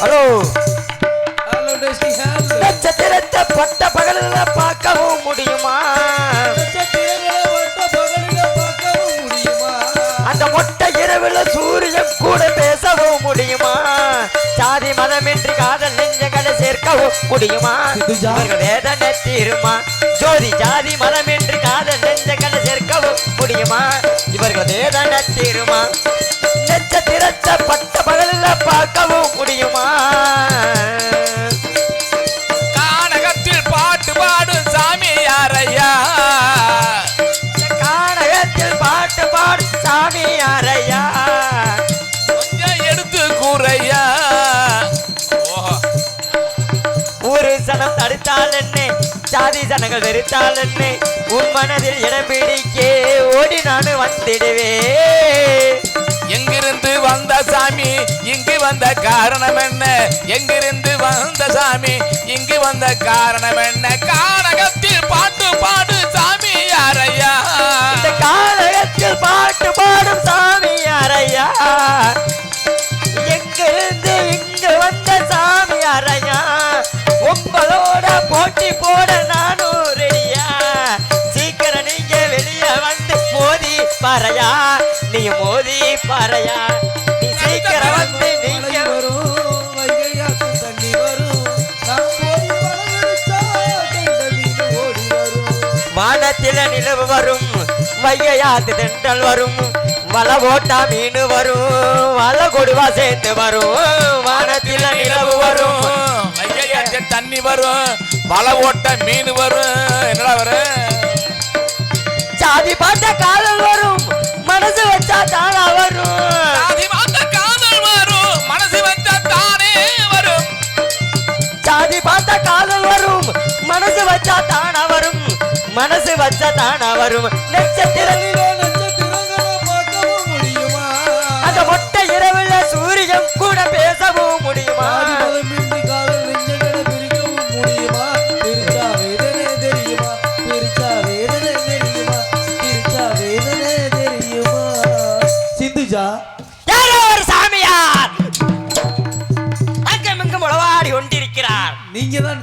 Hello. நட்சத்திரத்தை பட்ட பகலில பார்க்கவும் முடியுமா? அந்த மொட்டை இரவுல சூரியன் கூட பேசவும் முடியுமா? சாதி மதமின்றி காதல் நெஞ்சங்களை சேர்க்கவும் முடியுமா? வேதனை தீருமா? ஜோதி ஜாதி மதமின்றி காதல் நெஞ்சங்களை சேர்க்கவும் முடியுமா? இவர்கள் வேதனை தீருமா? நட்சத்திரத்தை பட்ட பகலில் பார்க்கவும் முடியுமா? சனம் தடுத்தால் என்ன? சாதி சனங்கள் வெறுத்தால் என்ன? உன் மனதில் இடம் பிடிக்க ஓடி நான் வந்துடுவேன். எங்கிருந்து வந்த சாமி இங்கு வந்த காரணம் என்ன? எங்கிருந்து வந்த சாமி இங்கு வந்த காரணம் என்ன? கானகத்தில் பாட்டு பாடு சாமி யாரையா? இந்த கானகத்தில் பாட்டு பாடும் சாமி யாரையா? எங்கிருந்து இங்கு வந்த சாமி போட்டி போட நானும் ரெடியா சீக்கிரம் நீங்க வெளியே வந்து மோதி பாறையா? நீ மோதி பாறையா? நீ சீக்கிரம் வந்து நீங்க வானத்தில நிலவு வரும் வைகையாத்து தென்றல் வரும் வல ஓட்டா மீன் வரும் வல கொடுவா சேர்ந்து வரும் வானத்தில நிலவு வரும். ஐயாச்சு தண்ணி வரும். வலை ஓட்ட மீன் வரும். என்னடா வரும் சாதி பார்த்த காதல் வரும். மனசு வச்சா தானா வரும். சாதி மாத்த காதல் வரும். மனசு வச்சா தானே வரும். சாதி பார்த்த காதல் வரும். மனசு வச்சா தானா வரும். மனசு வச்சா தானா வரும். நட்சத்திரம் பகலில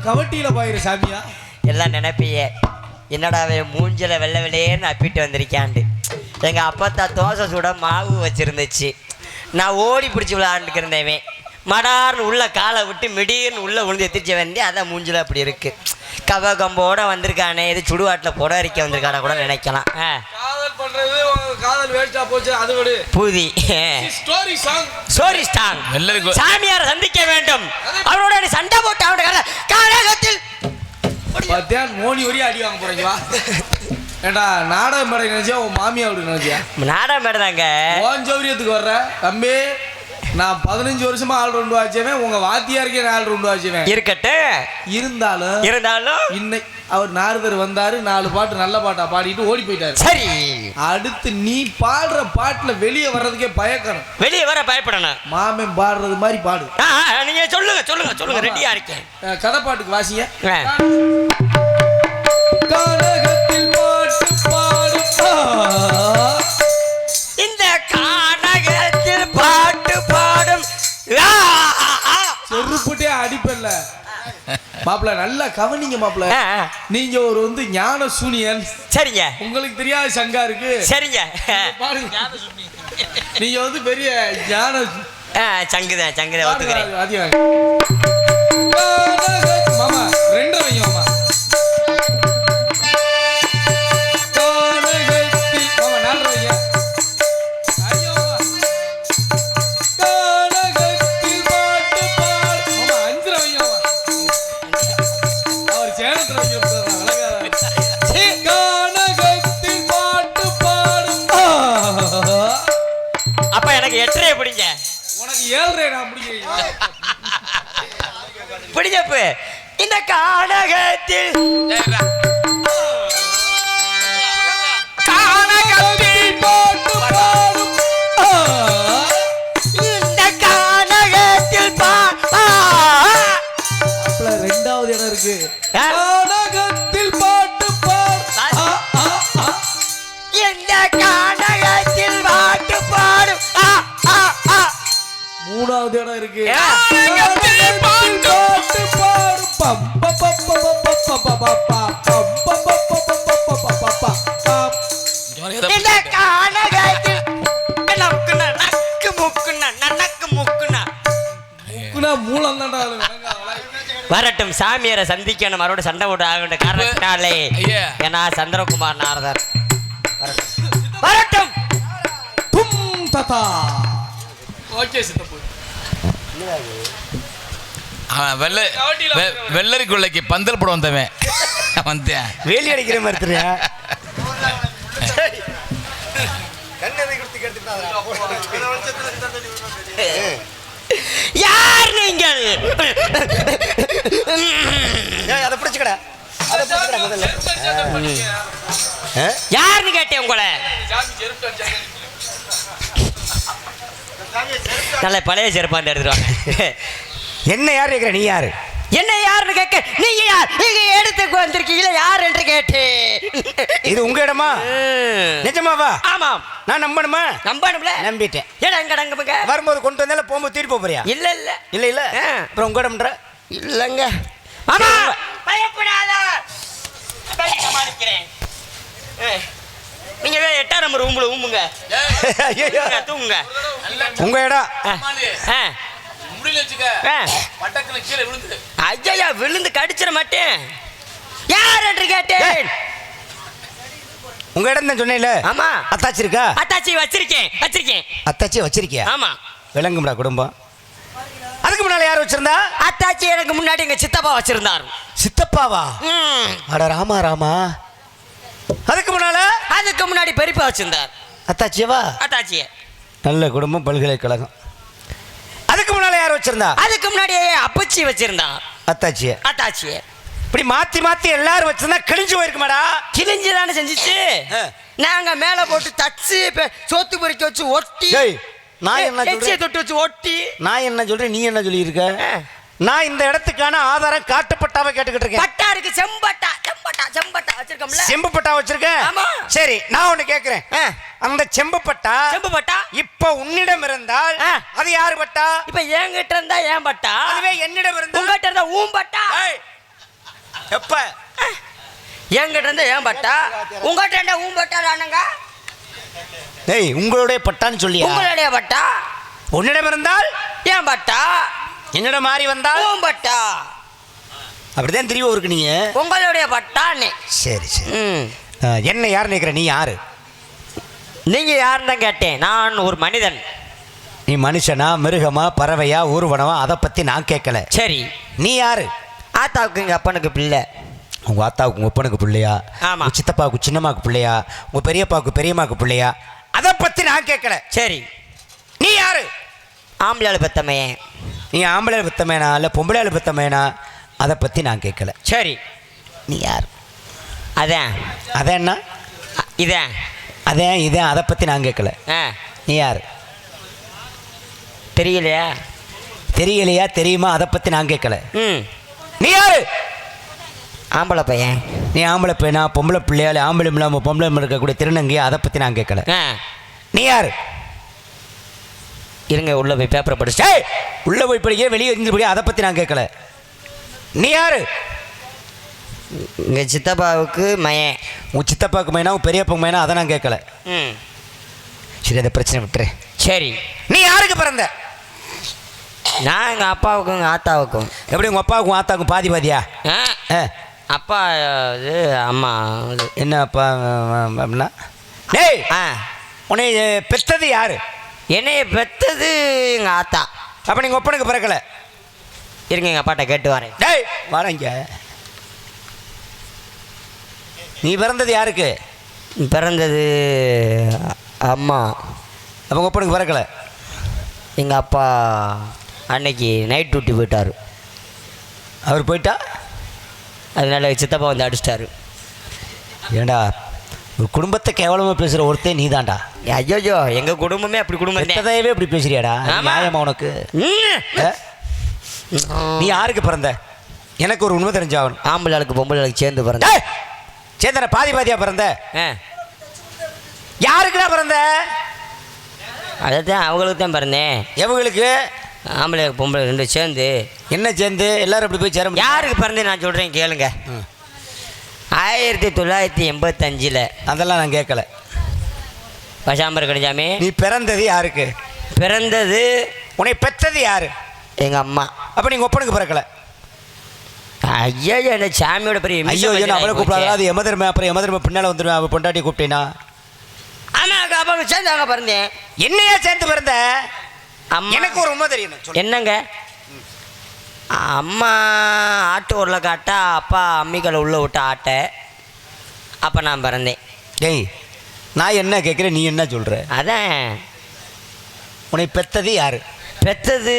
கவட்டியில பாயிர சாமியா. எல்லாம் நினைப்பியே. என்னடாவே மூஞ்சில வெள்ளை வெள்ளையேன்னு அப்பிட்டு வந்திருக்காண்டு எங்க அப்பத்தா தோசை சுட மாவு வச்சிருந்துச்சு. நான் ஓடி பிடிச்சி விளையாண்டுக்கிறேன் மடார்னு உள்ள காலை விட்டு மிடீர்னு உள்ள விழுந்து எத்திரிச்ச வேண்டி அதான் மூஞ்சில அப்படி இருக்கு. கவ கம்போட வந்திருக்கானே இது சுடுவாட்டில் புட அரிக்க வந்திருக்கான கூட நினைக்கலாம். ஆ, பண்றது காதல் வேஸ்டா போச்சு அது விடு. பூதி ஸ்டோரி சாங் சோரி ஸ்டாங் எல்லாருக்கும் சாமியாரை சந்திக்க வேண்டும். அவரோட சண்டை போட்டு அவருடைய கால- கானகத்தில் பத்தியா மோனி வரையும் அடி வாங்க போறீங்க வா. ஏண்டா நாடகம் மேடை நினைச்சியா உன் மாமியா அப்படி நினைச்சியா? நாடகம் மேடதாங்க. ஓன் சௌரியத்துக்கு வர்ற தம்பி நான் பதினஞ்சு வருஷமா ஆள் ரெண்டு வாச்சவன் உங்க வாத்தியாருக்கே நாலு ரெண்டு வாச்சவன் இருக்கட்டும் இருந்தாலும் இருந்தாலும். இன்னை அவர் நாரதர் வந்தாரு நாலு பாட்டு நல்ல பாட்டா பாடிட்டு ஓடி போயிட்டாரு. சரி. அடுத்து நீ பாடுற பாட்டுல வெளியே வர்றதுக்கே பயக்கணும். வெளியே வர பயப்படணும். மாமன் பாடுறது மாதிரி பாடு. நீங்க சொல்லுங்க சொல்லுங்க சொல்லுங்க ரெடியா இருக்கேன். கதை பாட்டுக்கு வாசிங்க. பாட்டு பாடு. இந்த கானகத்தில் அடிப்பல்ல மாப்பிள்ள நல்லா கவனிங்க மாப்பிள்ள. நீங்க ஒரு வந்து ஞான சூனியன் சரிங்க. உங்களுக்கு தெரியாத சங்கா இருக்கு. சரிங்க. பாருங்க. நீங்க வந்து பெரிய ஞான சங்குதான் சங்குதான் ஒத்துக்கிறேன். மாமா ரெண்டு வைங்க அப்ப எனக்கு எட்டரை பிடிங்க உனக்கு ஏழ்ரை நான் முடிக்கிறேன் பிடிச்சப்பு இந்த கானகத்தில். கானகத்தில் பாட்டு பாடும் ஆ. இந்த கானகத்தில் பா ஆ, மாப்பிள, ரெண்டாவது இடம் இருக்கு ஆ. நாடகத்தில் பாட்டு பாடு. இந்த கானகத்தில் பாட்டு மூணாவது இடம் இருக்கு வரட்டும் சாமியாரை சந்திக்கணும் மறுபடியும் சண்டை போட்டு ஆக வேண்டிய காரணத்தினாலே ஏன்னா சந்திரகுமார் நாரதர் வரட்டும் தும் ததா ஓகே சித்தப்பு வெள்ள வெ- வெள்ளரி கொள்ளைக்கு பந்தல் போட வந்தவன். வந்தேன். வேலி அடிக்கிற மாதிரி யார் நீங்கள்? அதை பிடிச்சுக்கடா. அதை பிடிச்சுக்கடா முதல்ல. யாருன்னு கேட்டேன் உங்களை? நல்ல பழைய செருப்பாந்து எடுத்துருவாங்க என்ன யார் கேட்குற நீ யாரு? என்ன யாருன்னு கேட்க நீங்க யார்? நீங்க எடுத்துக்கு வந்திருக்கீங்களா யார் என்று கேட்டேன் இது உங்க இடமா? நிஜமாவா ஆமாம் நான் நம்பணுமா? நம்பணும்ல. நம்பிட்டேன். ஏடா எங்க நம்புங்க வரும்போது கொண்டு வந்தால போகும்போது போக போறியா? இல்ல இல்ல. இல்ல இல்ல. ஆ. அப்புறம் உங்க இடம்ன்ற? இல்லங்க. மாமா! பயப்படாத. சமாளிக்கிறேன் நீங்க எட்டாம் நம்பர் ரூம்ல ஊம்புங்க. ஐயையோ. தூங்குங்க, உங்க இடம். ஐயா விழுந்து. கடிச்சிட மாட்டேன். யார் என்று கேட்டேன். உங்க இடம் தான் சொன்னேன்ல. ஆமா. அத்தாச்சி இருக்கா? அத்தாச்சி வச்சிருக்கேன் வச்சிருக்கேன். அத்தாச்சி வச்சிருக்கியா? ஆமா. விளங்கும்டா குடும்பம். அதுக்கு முன்னால யார் வச்சிருந்தா? அத்தாச்சி எனக்கு முன்னாடி எங்க சித்தப்பா வச்சிருந்தார். சித்தப்பாவா? ம். அட ராமா ராமா. அதுக்கு முன்னால? அதுக்கு முன்னாடி பெரியப்பா வச்சிருந்தார். அத்தாச்சியவா? அத்தாச்சிய. நல்ல குடும்பம் பல்கலைக்கழகம். அதுக்கு முன்னால யார் வச்சிருந்தா? அதுக்கு முன்னாடி அப்பச்சி வச்சிருந்தார் அத்தாச்சிய. அத்தாச்சிய. இப்படி மாத்தி மாத்தி எல்லாரும் வச்சிருந்தா கிழிஞ்சு போயிருக்குமாடா? கிழிஞ்சு தானே செஞ்சுச்சு. நாங்க மேல போட்டு தச்சு சோத்து பொறிக்க வச்சு ஒட்டி. நான் என்ன சொல்றேன்? தொட்டு வச்சு ஒட்டி. நான் என்ன சொல்றேன்? நீ என்ன சொல்லியிருக்க. நான் இந்த இடத்துக்கான ஆதாரம் காட்டுப்பட்டாவை கேட்டுக்கிட்டு இருக்கேன். பட்டா இருக்கு செம்பட்டா. செம்பட்டா செம்பட்டா வச்சிருக்கோம்ல. செம்பு பட்டா வச்சிருக்கேன் ஆமா. சரி நான் ஒண்ணு கேக்குறேன். ஆ. அந்த செம்பு பட்டா செம்பு பட்டா? இப்ப உன்னிடம் இருந்தால் ஆ. அது யாரு பட்டா? இப்ப என்கிட்ட இருந்தா ஏன் பட்டா? அதுவே என்னிடம் இருந்தால் உங்ககிட்ட இருந்தா ஊம்பட்டா ஏய், எப்ப? என்கிட்ட இருந்தா ஏன் பட்டா? உங்ககிட்ட இருந்தா ஊம்பட்டா தானுங்க. டேய் உங்களுடைய பட்டான்னு சொல்லியா? உங்களுடைய பட்டா. உன்னிடம் இருந்தால் ஏன் பட்டா? என்னிடம் மாறி வந்தால் ஊம்பட்டா அப்படிதான் தெரியும் இருக்கு நீங்க? உங்களுடைய பட்டான்னு சரி சரி. என்ன யார் நினைக்கிற? நீ யாரு? நீங்க யாருன்னு தான் கேட்டேன். நான் ஒரு மனிதன். நீ மனுஷனா மிருகமா பறவையா ஊர்வனமா? அதை பத்தி நான் கேட்கல. சரி. நீ யாரு? ஆத்தாவுக்கு எங்க அப்பனுக்கு பிள்ளை. உங்க ஆத்தாவுக்கு உங்க ஒப்பனுக்கு பிள்ளையா? ஆமா. சித்தப்பாவுக்கு சின்னம்மாக்கு பிள்ளையா? உங்க பெரியப்பாவுக்கு பெரியம்மாக்கு பிள்ளையா? அதை பத்தி நான் கேட்கல. சரி. நீ யாரு? ஆம்பளை பெத்தமையன் நீ ஆம்பளை பெத்தமேனா இல்லை பொம்பளை பெத்தமேனா அதை பத்தி நான் கேட்கல சரி. நீ யார்? அதான் அதான் இதான் அதான் இதான் அதை பத்தி நான் கேட்கல ஆ. நீ யார்? தெரியலையா? தெரியலையா தெரியுமா? அதை பத்தி நான் கேட்கல ம். நீ யாரு? ஆம்பளை பையன். நீ ஆம்பளை பையனா? பொம்பளை பிள்ளையா இல்லை ஆம்பளை இல்லாமல் பொம்பளை இருக்கக்கூடிய திருநங்கையா? அதை பத்தி நான் கேட்கல நீ யாரு? இருங்க உள்ள போய் பேப்பரை படிச்சு. உள்ள போய் படிக்க வெளியே இருந்து படிக்க அதை பத்தி நான் கேட்கல நீ யாரு? இங்க சித்தப்பாவுக்கு மயன் உன் சித்தப்பாக்கு மைனா உன் பெரியப்பாக்கு மைனா அதை நான் கேட்கல. ம். சரி அந்த பிரச்சனை விட்டுரு. சரி. நீ யாருக்கு பிறந்த? நான் எங்கள் அப்பாவுக்கும் எங்கள் ஆத்தாவுக்கும். எப்படி உங்க அப்பாவுக்கும் ஆத்தாவுக்கும் பாதி பாதியா? ஆ? ஆ, அப்பா இது அம்மா இது. என்ன அப்பா அஹ், அப்படின்னா? டேய்! ஆ. உன்னை பெத்தது யாரு? என்னைய பெத்தது எங்கள் ஆத்தா. அப்ப நீங்க ஒப்பனுக்கு பிறக்கல. இருங்க எங்கள் அப்பாட்ட கேட்டு வரேன். டேய்! வரங்க. நீ பிறந்தது யாருக்கு? பிறந்தது அம்மா. அப்ப உங்க ஒப்பனுக்கு பிறக்கல? எங்கள் அப்பா அன்னைக்கு நைட் டியூட்டி போயிட்டார். அவர் போயிட்டா? அதனால சித்தப்பா வந்து அடிச்சிட்டாரு. ஏண்டா ஒரு குடும்பத்தை கேவலமா பேசுற ஒருத்தன் நீ தான்டா ஐயோயோ எங்கள் குடும்பமே அப்படி குடும்பம் இப்படி பேசுறியாடா. நியாயமா உனக்கு? நீ யாருக்கு பிறந்த? எனக்கு ஒரு உண்மை தெரிஞ்சாகணும். ஆம்பளை ஆளுக்கு பொம்பளை ஆளுக்கு சேர்ந்து பிறந்த. சேந்தன பாதி பாதியா பிறந்த? யாருக்குடா பிறந்த? அதான் அவங்களுக்கு தான் பிறந்தேன். எவங்களுக்கு? ஆம்பளை பொம்பளை ரெண்டு சேர்ந்து. என்ன சேர்ந்து? எல்லாரும் இப்படி போய் சேர யாருக்கு பிறந்து நான் சொல்கிறேன் கேளுங்க. ஆயிரத்தி தொள்ளாயிரத்தி எண்பத்தஞ்சில். அதெல்லாம் நான் கேட்கல. பசாம்பர் கணிஜாமி நீ பிறந்தது யாருக்கு? பிறந்தது உன்னை பெற்றது யாரு? எங்கள் அம்மா. அப்ப நீங்க ஒப்பனுக்கு பிறக்கல? ஐயோ என்ன சாமியோட பெரிய ஐயோ என்ன அவளை கூப்பிடாத அது எமதர்மே அப்புறம் எமதர்மே பின்னால வந்துடுவேன் அவள் பொண்டாட்டி கூப்பிட்டேனா ஆமாம் அப்பா சேர்ந்து அங்கே பிறந்தேன் என்னையா சேர்ந்து பிறந்த அம்மா. எனக்கு ஒரு உண்மை தெரியணும். என்னங்க? அம்மா ஆட்டு உருளை காட்டா அப்பா அம்மிக்கலை உள்ள விட்ட ஆட்டை. அப்போ நான் பிறந்தேன். டேய் நான் என்ன கேட்குறேன் நீ என்ன சொல்ற? அதான். உன்னை பெத்தது யாரு? பெத்தது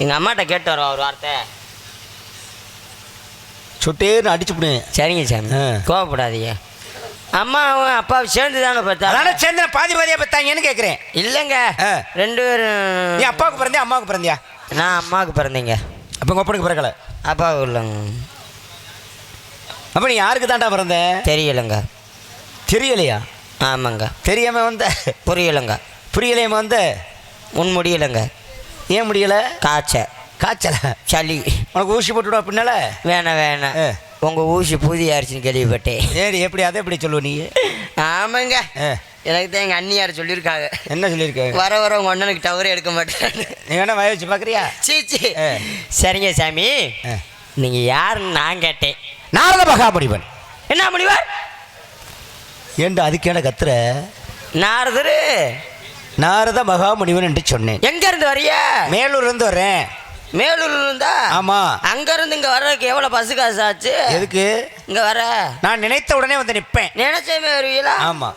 எங்கள் அம்மாட்ட கேட்டு வரோம் ஒரு வார்த்தை. சுட்டேன்னு அடிச்சு விடுவேன் சரிங்க சாமி. கோவப்படாதீங்க. அம்மாவும் அப்பாவும் சேர்ந்து தானே அதனால பெற்றாங்க சேர்ந்து பாதி பாதியா பெத்தாங்கன்னு கேட்குறேன் இல்லைங்க. ரெண்டு பேரும் நீ அப்பாவுக்கு பிறந்தியா அம்மாவுக்கு பிறந்தியா? நான் அம்மாவுக்கு பிறந்தேங்க. அப்போ உங்கள் ஒப்பனுக்கு பிறக்கல? அப்பாவுக்கு இல்லைங்க. அப்போ நீ யாருக்கு தாண்டா பிறந்த? தெரியலைங்க. தெரியலையா? ஆமாங்க. தெரியாம வந்த? புரியலைங்க. புரியலையாம வந்த முன் முடியலைங்க. ஏன் முடியல? காய்ச்ச. காய்ச்சல? சளி. உனக்கு ஊசி போட்டுவிட பின்னால? வேணாம் வேணாம். உங்கள் ஊசி புதியாருச்சுன்னு கேள்விப்பட்டேன். சரி எப்படி அதை எப்படி சொல்லுவ நீ? ஆமாங்க. எனக்கு தான் எங்கள் அண்ணியார் சொல்லியிருக்காங்க. என்ன சொல்லியிருக்க வர வர உங்கள் அண்ணனுக்கு டவரே எடுக்க மாட்டேன். நீ வேணா வய வச்சு பார்க்குறியா சீ சீ. ஆ. சரிங்க சாமி. நீங்கள் யாருன்னு நான் கேட்டேன். நாரத மகாமுனிவன் என்ன முடிவார் ஏண்டா அதுக்கேட கத்துற? நாரதரு. நாரத மகாமுனிவன் என்று சொன்னேன். எங்க இருந்து வரிய மேலூர்ல இருந்து வர்றேன். மேலூர்ல இருந்தா ஆமா. அங்க இருந்து இங்க வர்றதுக்கு எவ்வளவு பஸ் காசு ஆச்சு? எதுக்கு? இங்க வர. நான் நினைத்த உடனே வந்து நிற்பேன். நினைச்சமே வருவீங்களா? ஆமா.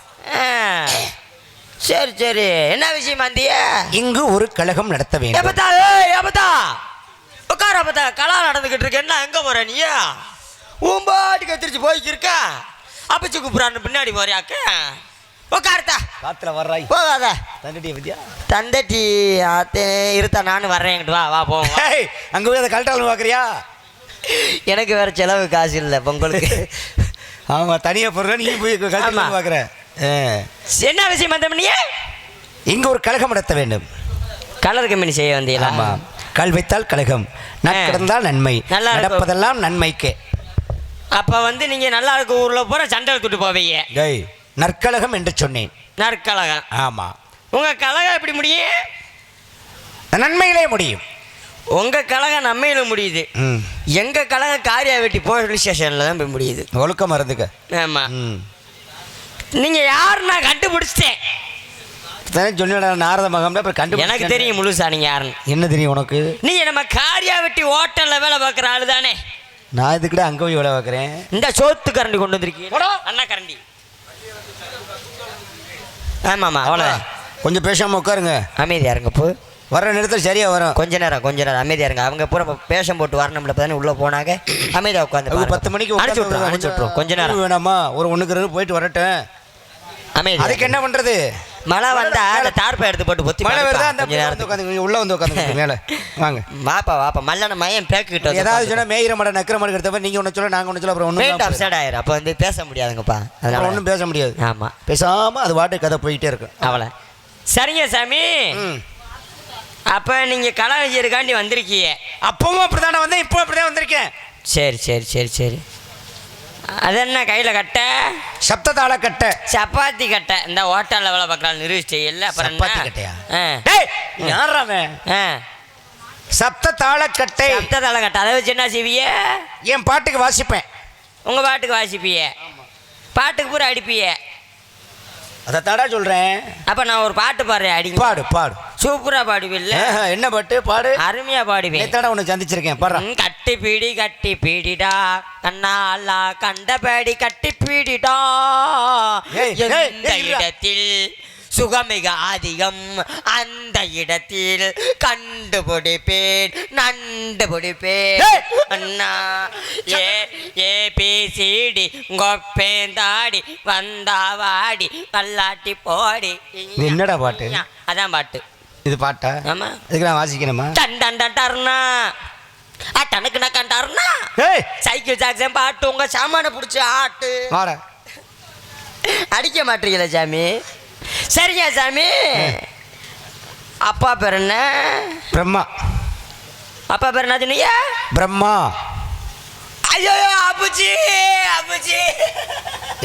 சரி சரி. என்ன விஷயம் வந்திய? இங்கு ஒரு கழகம் நடத்த வேண்டும். எப்பத்தா ஏய் எப்பத்தா உட்கார அப்பத்தா கலா நடந்துகிட்டு இருக்கு. என்ன எங்க போற நீ? ஊம்பாட்டுக்கு எத்திரிச்சு போய்க்கிருக்க. அப்பச்சு கூப்பிடான்னு பின்னாடி போறியாக்க? உட்காருத்தா காத்துல வர்றாய். போகாத. தண்டடி வித்யா தந்தட்டி ஆத்தே இருத்தா நானும் வர்றேன் என்கிட்ட வா வா. ஏய், அங்க போய் அதை கழட்டாலும் பார்க்குறியா? எனக்கு வேற செலவு காசு இல்லை பொங்கலுக்கு ஆமா தனியா போடுற நீ போய் ஆமா. கழட்டாலும் பார்க்குற என்ன விஷயம் வந்த நீ இங்கு ஒரு கழகம் நடத்த வேண்டும். கலர் கம்பெனி செய்ய வந்தீங்களா? ஆமா. கல் வைத்தால் கழகம். நட்கிடந்தால் நன்மை. நல்லா. நடப்பதெல்லாம் நன்மைக்கு. அப்ப வந்து நீங்க நல்லா இருக்க ஊர்ல போற சண்டை எடுத்துட்டு போவீங்க. நற்கழகம் என்று சொன்னேன். நற்கழகம். ஆமா. உங்க கழகம் எப்படி முடியும்? நன்மையிலே முடியும். உங்க கழகம் நம்மையில முடியுது. ம். எங்க கழகம் காரியா வெட்டி போலீஸ் ஸ்டேஷன்ல தான் போய் முடியுது. ஒழுக்கம் மறந்துக்க ஆமா. ம். நீங்க யாரு நான் கண்டுபிடிச்சிட்டேன். தானே சொன்னடா நாரத மகம்ல அப்புறம் கண்டு எனக்கு தெரியும் முழுசா நீங்க யாருன்னு. என்ன தெரியும் உனக்கு? நீங்க நம்ம காரியா வெட்டி ஹோட்டல்ல வேலை பார்க்குற ஆளு தானே நான் இதுக்கிட்ட அங்கே போய் வேலை பார்க்குறேன்? இந்த சோத்து கரண்டி கொண்டு வந்திருக்கீங்க. அண்ணா கரண்டி. ஆமாம்மா அவ்வளோதான் கொஞ்சம் பேசாம உட்காருங்க. அமைதியா இருங்க போ. வர நேரத்தில் சரியா வரும். கொஞ்ச நேரம் கொஞ்ச நேரம். அமைதியா இருங்க. அவங்க பூரா பேஷம் போட்டு வரணும்ல தானே உள்ள போனாங்க. அமைதியா உட்காந்து பத்து மணிக்கு அனுப்பிச்சு விட்ருவோம் அனுப்பிச்சு விட்ருவோம் கொஞ்ச நேரம். வேணாமா? ஒரு ரெண்டு போயிட்டு வரட்டும். அமைதி அதுக்கு என்ன பண்றது? மழை வந்தா அந்த தார்ப்பை எடுத்து போட்டு பொத்தி மழை வருதா அந்த உட்காந்து உள்ள வந்து உட்காந்து மேல. வாங்க. வாப்பா வாப்பா. மல்லன மயம் பேக்கிட்டு வந்து ஏதாவது. சொன்னா மேயிற மாட நக்கிற மாடு எடுத்தப்ப நீங்க ஒண்ணு சொல்ல நாங்க ஒண்ணு சொல்ல அப்புறம் ஒன்றும் அப்செட் ஆயிரும் அப்போ வந்து பேச முடியாதுங்கப்பா. அதனால. ஒன்றும் பேச முடியாது. ஆமா. பேசாம அது வாட்டு கதை போயிட்டே இருக்கும். அவளை. சரிங்க சாமி. அப்ப நீங்க கலாவிஜயருக்காண்டி வந்திருக்கீங்க. அப்பவும் அப்படிதானே வந்தேன் இப்போ அப்படிதான் வந்திருக்கேன். சரி சரி சரி சரி. அது என்ன கையில் கட்ட? சப்ததாள கட்டை. சப்பாத்தி கட்டை. இந்த ஹோட்டலில் வேலை பார்க்கலாம் நிரூபிச்சிட்டு இல்லை அப்புறம்? சப்பாத்தி கட்டையா? ஆ. சப்த தாளக்கட்டை சப்த கட்டை. அதை வச்சு என்ன செய்விய? என் பாட்டுக்கு வாசிப்பேன். உங்கள் பாட்டுக்கு வாசிப்பிய? பாட்டுக்கு பூரா அடிப்பிய? அதை தடா சொல்றேன். அப்போ நான் ஒரு பாட்டு பாடுறேன் அடிங்க. பாடு பாடு. சூப்பராக பாடுவில்ல. என்ன பாட்டு? பாடு. அருமையாக பாடுவேன். நேத்தாடா உன்னை சந்திச்சிருக்கேன். பாடுறா. ம், கட்டி பீடி கட்டி பீடிடா. கண்ணாலா கண்டபடி கட்டி பீடிடா. எந்த. இடத்தில் சுகமிக அதிகம் அந்த இடத்தில் கண்டுபிடிப்பேன் நண்டுபிடிப்பேன். ஏய். அண்ணா ஏ ஏ பி சிடி கொப்பேந்தாடி வந்தா வாடி கல்லாட்டி போடி. என்னடா பாட்டு? அதான் பாட்டு. இது பாட்டா? ஆமா. இதுக்கு நான் வாசிக்கணுமா? டன் டன் டன் டர்னா. ஆ டனுக்கு நக்கன் டர்னா. ஏய்! சைக்கிள் ஜாக்சன் பாட்டு உங்க சாமான பிடிச்சி ஆட்டு. வாடா. அடிக்க மாட்டீங்களா சாமி. சரிங்க சாமி. அப்பா பேர் என்ன? பிரம்மா. அப்பா பேர் என்ன சொன்னீங்க பிரம்மா. ஐயோ அப்புச்சி அப்புச்சி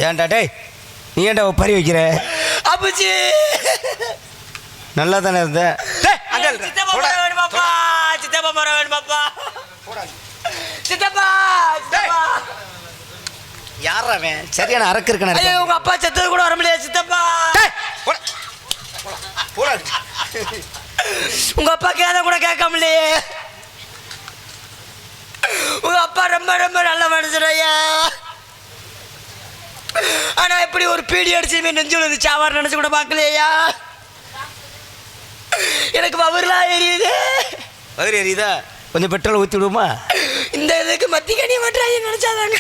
ஏன்டா டேய் நீ ஏன்டா ஒப்பரி வைக்கிற? அப்புச்சி நல்லா தானே இருந்த? டேய், அங்க இருடா. சித்தப்பா போடா. மரம் வேணுமாப்பா? சித்தப்பா மரம் வேணுமாப்பா? சித்தப்பா சித்தப்பா. யாரா அவன்? சரியான அரக்கு ஐயோ இருக்கணும் உங்க அப்பா செத்தது கூட வர முடியாது சித்தப்பா. உங்க அப்பா கேத கூட கேட்காமலையே உங்க அப்பா ரொம்ப ரொம்ப நல்ல மனுஷன் ஐயா. ஆனா இப்படி ஒரு பீடி அடிச்சு நெஞ்சு சாவார் நினைச்சு கூட பார்க்கலையா எனக்கு பவர்லாம் எரியுது. மதுரை எரியுதா? கொஞ்சம் பெட்ரோல் ஊற்றி விடுமா இந்த இதுக்கு மத்தி கனி மாட்டாங்க நினைச்சாதாங்க.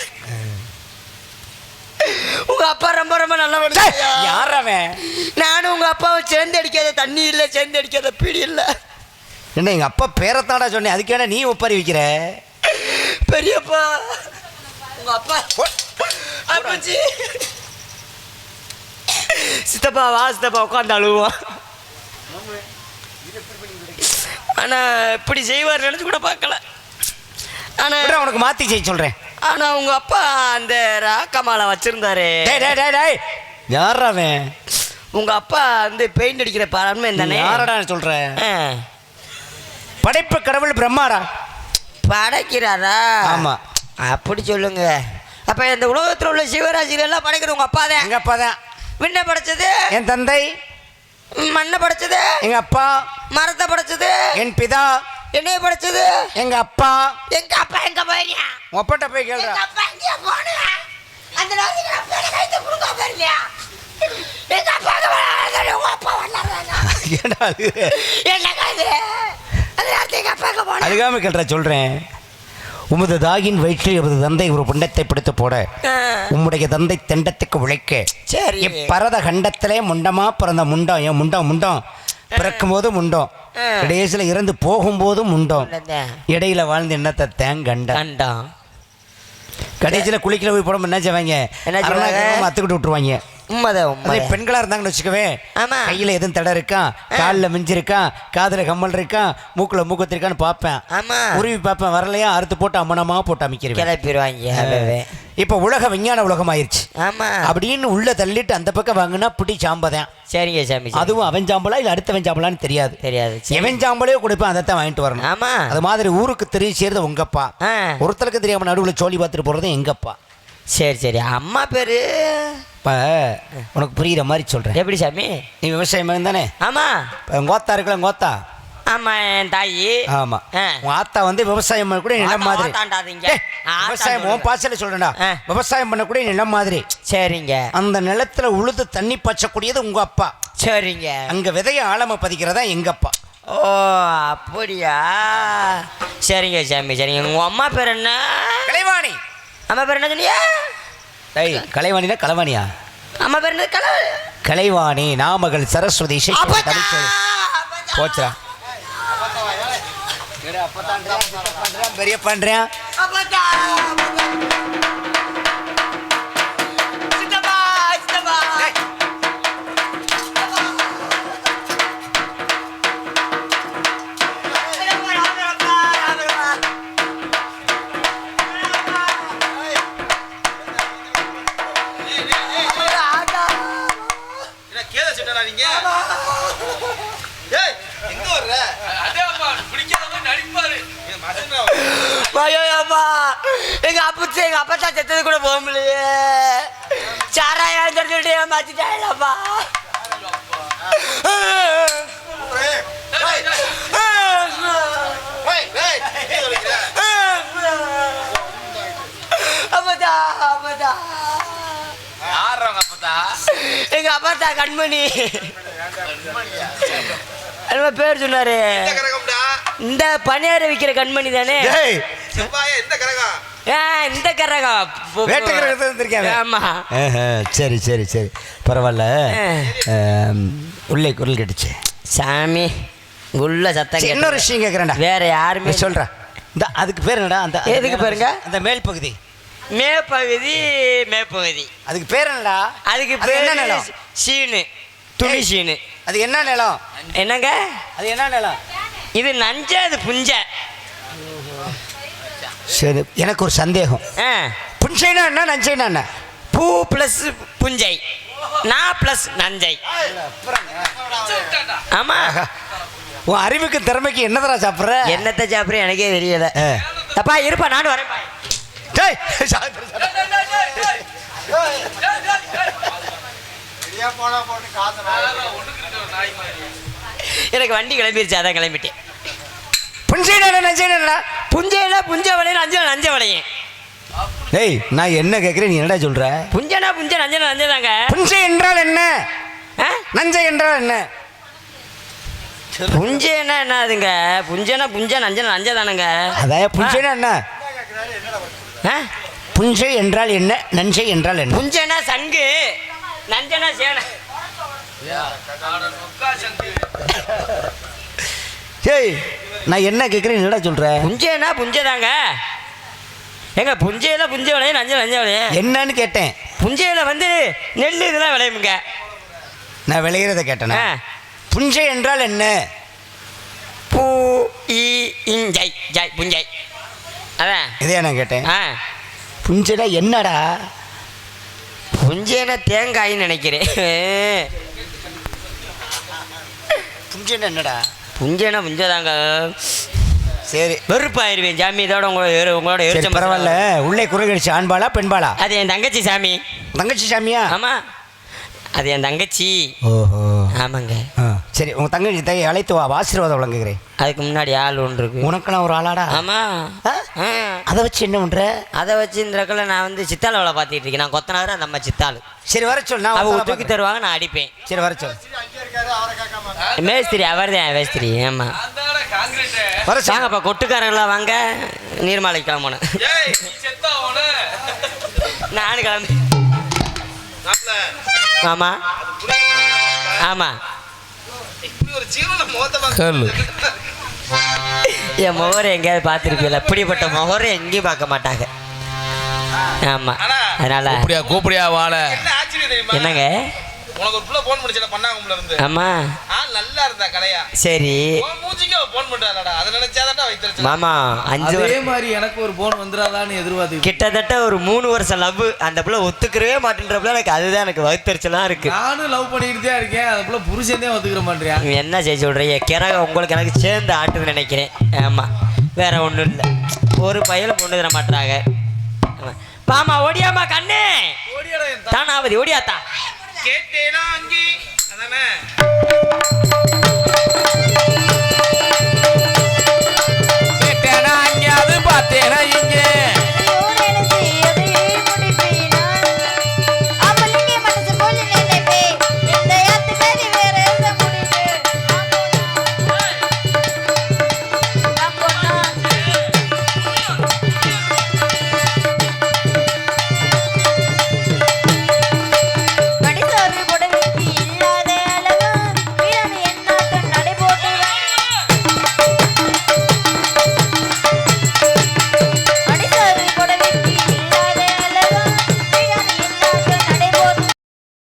உங்க அப்பா ரொம்ப ரொம்ப நல்ல. யார் அவன்? நானும் உங்க அப்பாவை சேர்ந்து அடிக்காத தண்ணி இல்லை சேர்ந்து அடிக்காத பீடி இல்லை. என்ன எங்கள் அப்பா பேரத்தாடா சொன்னேன். அதுக்கேடா நீ ஒப்பரி வைக்கிற? பெரியப்பா உங்க அப்பா. அப்பாச்சி. சித்தப்பா வா சித்தப்பா உட்காந்து அழுவோம். ஆனா இப்படி செய்வார் நினைச்சு கூட பார்க்கல. ஆனா விட்றா, உனக்கு மாற்றி செய்ய சொல்கிறேன் ஆனா உங்க அப்பா அந்த ராக்கமாலை வச்சிருந்தாரு. டேய் டேய் டேய் டேய். யார் அவன்? உங்க அப்பா வந்து பெயிண்ட் அடிக்கிற பரமே தானே? யாரடா சொல்ற? ஆ. படைப்பு கடவுள் பிரம்மாடா. படைக்கிறாரா? ஆமா. அப்படி சொல்லுங்க. அப்ப இந்த உலகத்தில் உள்ள சிவராசிகள் எல்லாம் படைக்கிற உங்க அப்பா தான் எங்க அப்பா தான் விண்ணை படைச்சது? என் தந்தை மண்ணை படைச்சது? எங்க அப்பா. மரத்தை படைச்சது? என் பிதா. என்னைய படைச்சது? எங்க அப்பா. எங்க அப்பா எங்க போயிரியா ஒப்பட்ட போய் எங்க கேள்றா அப்பா எங்கேயா போனியா அந்த நேரத்துக்கு அப்பா கைத்த கொடுக்க போயிருந்தியா எங்க அப்பா உங்க அப்பா வந்தாங்க ஏன்டா அழுகுற? என்ன காது நேரத்துக்கு எங்க அப்பா எங்க போன அழுகாம கேள்றா சொல்றேன். உமது தாயின் வயிற்றில் உமது தந்தை ஒரு புண்டத்தை பிடித்து போட உம்முடைய தந்தை தெண்டத்துக்கு உழைக்க. சரி. இப்பரத கண்டத்திலே முண்டமா பிறந்த முண்டம் ஏன் முண்டம் முண்டம் பிறக்கும் போது முண்டம். கடைசியில் இறந்து போகும்போதும் முண்டம். இடையில வாழ்ந்து என்னத்தை? தேங்கண்ட கண்டம் கடைசியில் குளிக்கல போய் போட என்ன செய்வாங்க? அத்துக்கிட்டு விட்டுருவாங்க. உண்மைதான் அதே உண்மை பெண்களா இருந்தாங்கன்னு வச்சுக்கவே ஆமா. கையில எதுவும் தடை இருக்கா? காலில் மிஞ்சி இருக்கா காதுல கம்மல் இருக்கா? மூக்குல மூக்கத்து இருக்கான்னு பார்ப்பேன். ஆமா. உருவி பார்ப்பேன் வரலையா? அறுத்து போட்டு அம்மனமா போட்டு அமைக்கிறேன் கிளப்பிடுவாங்க. இப்போ உலக விஞ்ஞான உலகம் ஆயிருச்சு ஆமா. அப்படின்னு உள்ள தள்ளிட்டு அந்த பக்கம் வாங்கினா பிடி சாம்பதான். சரிங்க சாமி. அதுவும் அவன் சாம்பலா இல்ல அடுத்தவன் சாம்பலான்னு தெரியாது. தெரியாது. எவன் சாம்பலையோ கொடுப்பேன் அதைத்தான் வாங்கிட்டு வரணும். ஆமா. அது மாதிரி ஊருக்கு தெரிய சேர்றது உங்கப்பா. ஒருத்தருக்கு தெரியாம நடுவுல சோழி பார்த்துட்டு போறது எங்கப்பா சரி சரி. அம்மா பேரு? இப்ப உனக்கு புரியுற மாதிரி சொல்றேன். எப்படி சாமி? நீ விவசாயம் தானே? ஆமா. இப்ப கோத்தா இருக்கல கோத்தா ஆமா என் தாயி. ஆமா. ஆ. உன் ஆத்தா வந்து விவசாயம் பண்ணக்கூடிய நிலம் மாதிரி. விவசாயம் உன் சொல்றேன்டா. ஆ. விவசாயம் பண்ணக்கூடிய நிலம் மாதிரி. சரிங்க. அந்த நிலத்துல உழுது தண்ணி பாய்ச்சக்கூடியது உங்க அப்பா. சரிங்க. அங்க விதைய ஆழமா பதிக்கிறதா எங்க அப்பா. ஓ அப்படியா? சரிங்க சாமி சரிங்க. உங்க அம்மா பேர் என்ன? கலைவாணி. அம்மா பேர் என்ன சொன்னியா டேய் கலைவாணினா கலைவாணியா? அம்மா பேர் என்ன கலவு கலைவாணி நாமகள் சரஸ்வதி தமிழ்ச்சொல் போச்சுடா. பெரிய பண்றேன் எங்க அப்பச்சி எங்க அப்பத்தா செத்தது கூட போக முடியலையே. சாராயம் சொல்லிட்டு ஏமாத்திட்டாங்களப்பா அப்பதா அப்பதா எங்க அப்பத்தா கண்மணி. என்ன பேர் சொன்னாரு. இந்த பணியார விற்கிற கண்மணி தானே. டேய் ஆ, இந்த கரகம் வேட்டுக்கிறத வந்திருக்கேன் ஆமா. சரி சரி சரி. பரவாயில்ல. உள்ளே குரல் கேட்டுச்சு. சாமி உள்ள சத்தம். இன்னொரு விஷயம் கேட்குறேன்டா. வேற யாருமே சொல்கிறேன் இந்த அதுக்கு பேர் என்னடா? அந்த எதுக்கு பாருங்க? அந்த மேல் பகுதி. மேப்பகுதி மேப்பகுதி அதுக்கு பேர் என்னடா? அதுக்கு அது என்ன பேரு நிலம்? சீனு. துணி சீனு. அது என்ன நிலம்? என்னங்க? அது என்ன நிலம்? இது நஞ்ச அது புஞ்ச? சரி எனக்கு ஒரு சந்தேகம். ஆ. புன்சைனா என்ன நஞ்சைனா என்ன பூ ப்ளஸ் புஞ்சை. நான் ப்ளஸ் நஞ்சை. ஆமா. உன் அறிவுக்கு திறமைக்கு என்னதரா சாப்பிட்ற? என்னத்தை சாப்பிட்ற? எனக்கே தெரியல. ஆ. தப்பா இருப்பா நானும் வரேன். எனக்கு வண்டி கிளம்பிருச்சு அதான் கிளம்பிட்டேன். என்ன நஞ்சைனா என்னடா புஞ்சையில புஞ்ச வளையல் அஞ்சு நஞ்ச வளையன் டேய் நான் என்ன கேட்குறேன் நீ என்னடா சொல்ற புஞ்சனா புஞ்ச நஞ்ச நஞ்ச தாங்க புன்சை என்றால் என்ன ஆ? நஞ்சை என்றால் என்ன புஞ்சைனா என்னதுங்க புஞ்சனா புஞ்ச நஞ்ச நஞ்ச தானுங்க அதான் புன்சைனா என்ன ஆ? புன்சை என்றால் என்ன நஞ்சை என்றால் என்ன புஞ்சனா சங்கு நஞ்சனா சேனை ஏய் நான் என்ன கேட்குறேன் என்னடா சொல்ற? புஞ்சைனா புஞ்சதாங்க. ஏங்க புஞ்சையில புஞ்ச விளையும் நஞ்ச நஞ்ச விளையும். என்னன்னு கேட்டேன். புஞ்சையில வந்து நெல் இதெல்லாம் விளையுங்க நான் விளையிறத கேட்டேனா? ஆ. புன்சை என்றால் என்ன? பூ இ இஞ்சை ஜை புஞ்சை. அதான் இதே நான் கேட்டேன்? ஆ. புஞ்சைனா என்னடா? புஞ்சைனா தேங்காயின்னு நினைக்கிறேன். புஞ்சைனா என்னடா? புஞ்சைனா புஞ்சதாங்க சரி. வெறுப்பாயிருவேன் சாமி. இதோட உங்களோட உங்களோட எரிச்சம் பரவாயில்ல. உள்ளே குறை கழிச்சு ஆண்பாளா பெண்பாளா அது என் தங்கச்சி சாமி. தங்கச்சி சாமியா? ஆமா. அது என் தங்கச்சி. ஓஹோ. ஆமாங்க. சரி உங்க தங்கச்சி தையை அழைத்து வா ஆசீர்வாதம் வழங்குகிறேன். அதுக்கு முன்னாடி ஆள் ஒன்று இருக்கு உனக்கெல்லாம் ஒரு ஆளாடா? ஆமா. அதை வச்சு என்ன பண்ற? அதை வச்சு இந்த நான் வந்து சித்தாள் வேலை பார்த்துட்டு இருக்கேன். நான் கொத்தனாரு அந்த அம்மா சித்தாள். சரி வர சொல் நான் அவங்க அவ தூக்கி தருவாங்க நான் அடிப்பேன். சரி வர சொல் மேஸ்திரி அவர் தான் மேஸ்திரி ஆமா வர வாங்கப்பா கொட்டுக்காரங்களா வாங்க. நீர்மாலை கிளம்பணும் நானும் கிளம்பி ஆமா. ஆமா. கல் என் முகரை எங்கேயாவது பார்த்துருப்பீங்களா? இப்படிப்பட்ட முகரை எங்கேயும் பார்க்க மாட்டாங்க. ஆமா. அதனால கூப்பிடியா வாழ. என்ன ஆச்சரியம் தெரியுமா? என்னங்க? உனக்கு ஒரு புள்ள போன் பண்ணிச்சு பண்ணாங்கம்ல இருந்து. ஆமா. ஆள் நல்லா இருந்தா கலையா. சரி. உன் மூஞ்சிக்கு அவ போன் பண்றாடா அதை நினைச்சாதான் வைத்திருச்சு மாமா அஞ்சு அதே மாதிரி எனக்கு ஒரு போன் வந்துடாதான்னு எதிர்பார்த்து கிட்டத்தட்ட ஒரு மூணு வருஷம் லவ் அந்த பிள்ளை ஒத்துக்கிறவே மாட்டேன்றப்பல எனக்கு அதுதான் எனக்கு வகுத்தறிச்சலாம் இருக்கு. நானும் லவ் பண்ணிட்டு தான் இருக்கேன். அது போல புருஷன் ஒத்துக்கிற மாட்டேன் நீங்க என்ன செய்ய சொல்றீங்க கிறக உங்களுக்கு எனக்கு சேர்ந்து ஆட்டுதுன்னு நினைக்கிறேன். ஆமா. வேற ஒன்றும் இல்லை. ஒரு பையலும் கொண்டு தர மாட்டாங்க. பாமா ஓடியாமா கண்ணு. தானாவதி ஓடியாத்தா. கேட்டேனா அங்கே அதானே